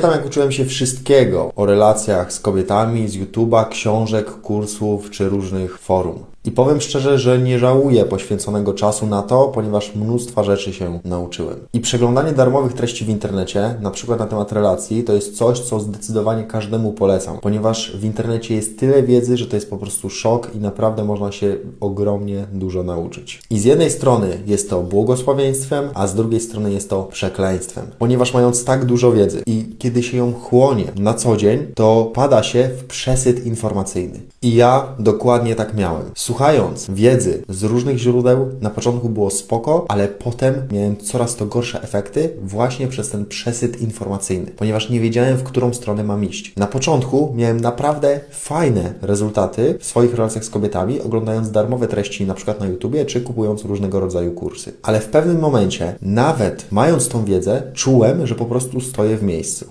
Pamiętam, jak uczyłem się wszystkiego o relacjach z kobietami, z YouTube'a, książek, kursów czy różnych forum. I powiem szczerze, że nie żałuję poświęconego czasu na to, ponieważ mnóstwa rzeczy się nauczyłem. I przeglądanie darmowych treści w internecie, na przykład na temat relacji, to jest coś, co zdecydowanie każdemu polecam, ponieważ w internecie jest tyle wiedzy, że to jest po prostu szok i naprawdę można się ogromnie dużo nauczyć. I z jednej strony jest to błogosławieństwem, a z drugiej strony jest to przekleństwem, ponieważ mając tak dużo wiedzy i kiedy się ją chłonie na co dzień, to pada się w przesyt informacyjny. I ja dokładnie tak miałem. Słuchając wiedzy z różnych źródeł, na początku było spoko, ale potem miałem coraz to gorsze efekty właśnie przez ten przesyt informacyjny, ponieważ nie wiedziałem, w którą stronę mam iść. Na początku miałem naprawdę fajne rezultaty w swoich relacjach z kobietami, oglądając darmowe treści na przykład na YouTubie, czy kupując różnego rodzaju kursy. Ale w pewnym momencie, nawet mając tą wiedzę, czułem, że po prostu stoję w miejscu.